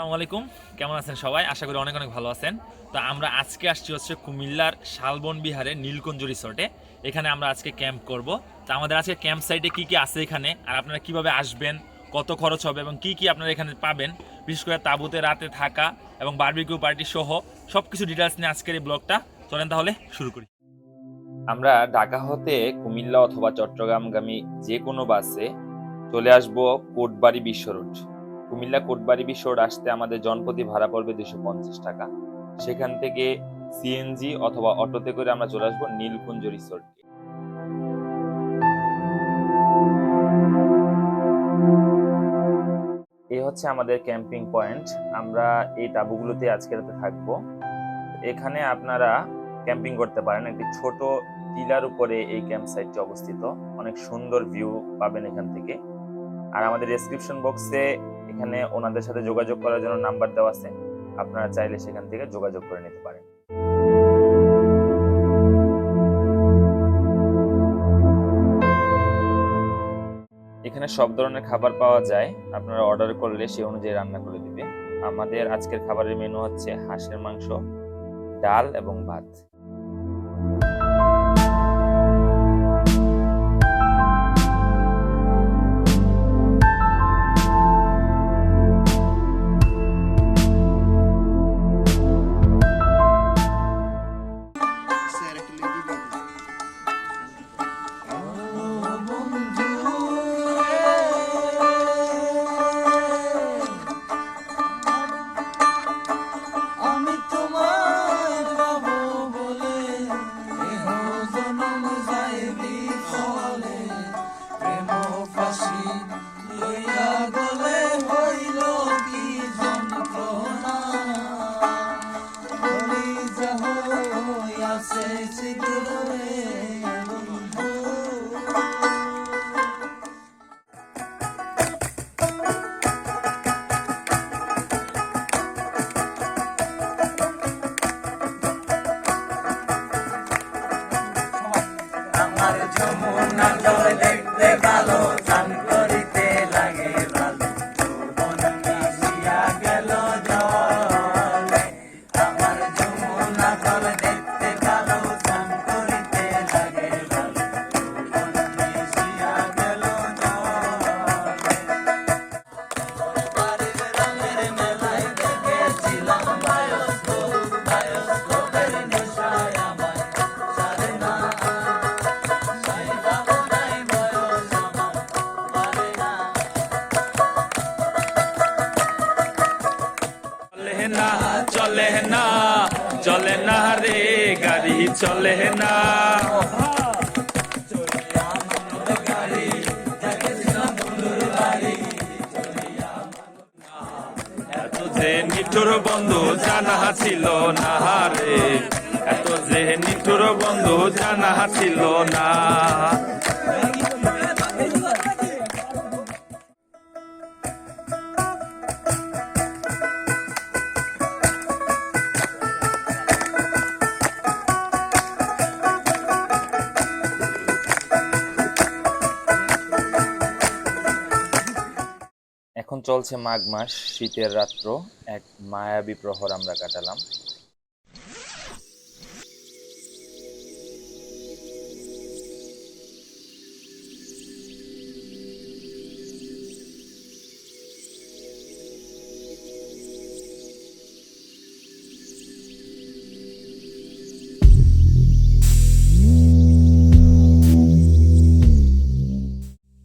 আসসালামু আলাইকুম। কেমন আছেন সবাই? আশা করি অনেক অনেক ভালো আছেন। তো আমরা আজকে আসছি হচ্ছে কুমিল্লার শালবন বিহারে নীলকুঞ্জ রিসোর্টে এখানে আমরা আজকে ক্যাম্প করব। তো আমাদের আজকে ক্যাম্প সাইটে কি কি আছে এখানে? আর আপনারা কীভাবে আসবেন? কত খরচ হবে? এবং কি কি আপনারা এখানে পাবেন? বিশেষ করে তাঁবুতে রাতে থাকা এবং বার্বিকিউ পার্টি সহ সব কিছু ডিটেলস নিয়ে আজকের এই ব্লগটা চলেন তাহলে শুরু করি। আমরা ঢাকা হতে কুমিল্লা অথবা চট্টগ্রামগামী যে কোনো বাসে চলে আসব কোটবাড়ি বিশ্ব রোড। কুমিল্লা কোটবাড়ি বিশ্ব রোড আসতে আমাদের জনপ্রতি ভাড়া পড়বে দুশো পঞ্চাশ টাকা। সেখান থেকে সিএনজি অথবা অটোতে করে আমরা চলে আসব নীলকুঞ্জ রিসোর্টে এই হচ্ছে আমাদের ক্যাম্পিং পয়েন্ট আমরা এই তাঁবুগুলোতে আজকে রাতে থাকব। এখানে আপনারা ক্যাম্পিং করতে পারেন। একটি ছোট টিলার উপরে এই ক্যাম্প সাইটটি অবস্থিত। অনেক সুন্দর ভিউ পাবেন এখান থেকে। আর আমাদের ডেসক্রিপশন বক্সে এখানে ওনাদের সাথে যোগাযোগ করার জন্য নাম্বার দেওয়া আছে। আপনারা চাইলে সেখান থেকে যোগাযোগ করে নিতে পারেন। এখানে সব ধরনের খাবার পাওয়া যায়। আপনারা অর্ডার করলে সেই অনুযায়ী রান্না করে দিবে। আমাদের আজকের খাবারের মেনু হচ্ছে হাঁসের মাংস ডাল এবং ভাত। আছে চলে না চলে না রে গাড়ি, চলে না। যে নিঠুর বন্ধু জানা ছিল না রে, এত যে নিঠুর বন্ধু জানা ছিল না। এখন চলছে মাঘ মাস শীতের রাত্র এক মায়াবী প্রহর আমরা কাটালাম।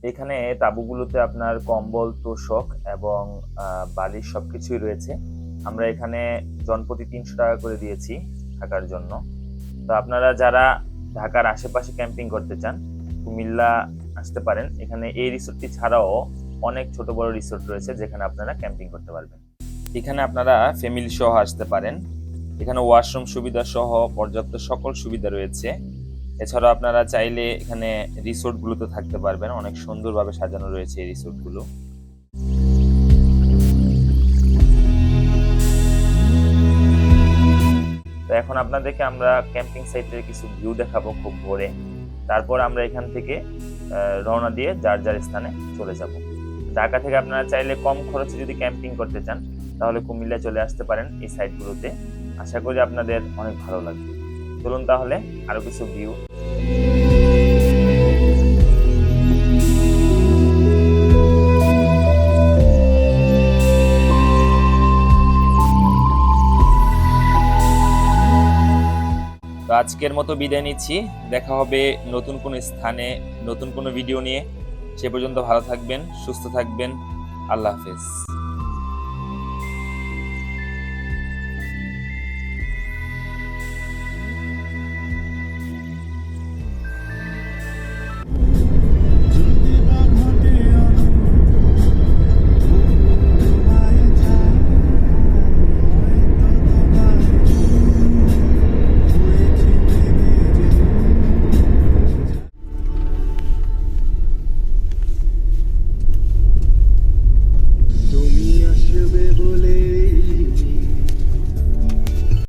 এখানে তাঁবুগুলোতে আপনার কম্বল তোষক এবং আহ, সব কিছুই রয়েছে। আমরা এখানে জনপ্রতি তিনশো টাকা করে দিয়েছি থাকার জন্য। তো আপনারা যারা ঢাকার আশেপাশে ক্যাম্পিং করতে চান কুমিল্লা আসতে পারেন। এখানে এই রিসোর্টটি ছাড়াও অনেক ছোট বড় রিসোর্ট রয়েছে যেখানে আপনারা ক্যাম্পিং করতে পারবেন। এখানে আপনারা ফ্যামিলি সহ আসতে পারেন। এখানে ওয়াশরুম সুবিধা সহ পর্যাপ্ত সকল সুবিধা রয়েছে। এছাড়াও আপনারা চাইলে এখানে রিসোর্ট গুলোতে থাকতে পারবেন। অনেক সুন্দরভাবে সাজানো রয়েছে এই রিসোর্টগুলো তো এখন আপনাদেরকে আমরা ক্যাম্পিং সাইটের কিছু ভিউ দেখাবো খুব ভোরে। তারপর আমরা এখান থেকে রওনা দিয়ে যার যার স্থানে চলে যাব। ঢাকা থেকে আপনারা চাইলে কম খরচে যদি ক্যাম্পিং করতে চান, তাহলে কুমিল্লা চলে আসতে পারেন এই সাইটগুলোতে। আশা করি আপনাদের অনেক ভালো লাগবে। চলুন তাহলে আরও কিছু ভিউ তো আজকের মতো বিদায় নিচ্ছি। দেখা হবে নতুন কোনো স্থানে, নতুন কোনো ভিডিও নিয়ে। সে পর্যন্ত ভালো থাকবেন, সুস্থ থাকবেন। আল্লাহ হাফেজ।